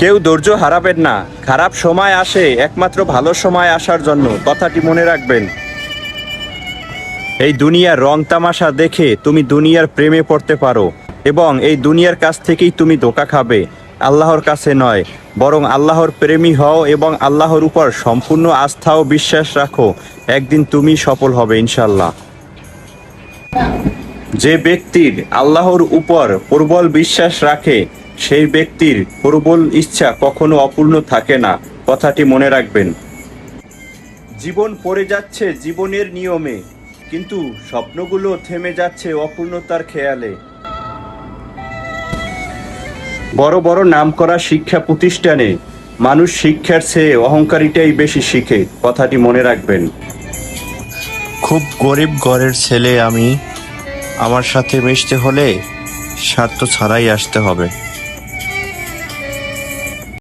কেউ ধৈর্য হারাবেন না। খারাপ সময় আসে, একমাত্র ভালো সময় আসার জন্য। কথাটি মনে রাখবেন। এই দুনিয়ার রং তামাশা দেখে তুমি দুনিয়ার প্রেমে পড়তে পারো এবং এই দুনিয়ার কাছ থেকেই তুমি ধোকা খাবে। আল্লাহর কাছে নয়, বরং আল্লাহর প্রেমী হও এবং আল্লাহর উপর সম্পূর্ণ আস্থা ও বিশ্বাস রাখো। একদিন তুমি সফল হবে ইনশাল্লাহ যে ব্যক্তির আল্লাহর উপর প্রবল বিশ্বাস রাখে সেই ব্যক্তির প্রবল ইচ্ছা কখনো অপূর্ণ থাকে না, কথাটি মনে রাখবেন। জীবন পড়ে যাচ্ছে জীবনের নিয়মে, কিন্তু স্বপ্নগুলো থেমে যাচ্ছে অপূর্ণতার খেয়ালে। বড় বড় নাম করা শিক্ষা প্রতিষ্ঠানে মানুষ শিক্ষার চেয়ে অহংকারিটাই বেশি শিখে, কথাটি মনে রাখবেন। খুব গরিব ঘরের ছেলে আমি, আমার সাথে মিশতে হলে স্বার্থ ছাড়াই আসতে হবে।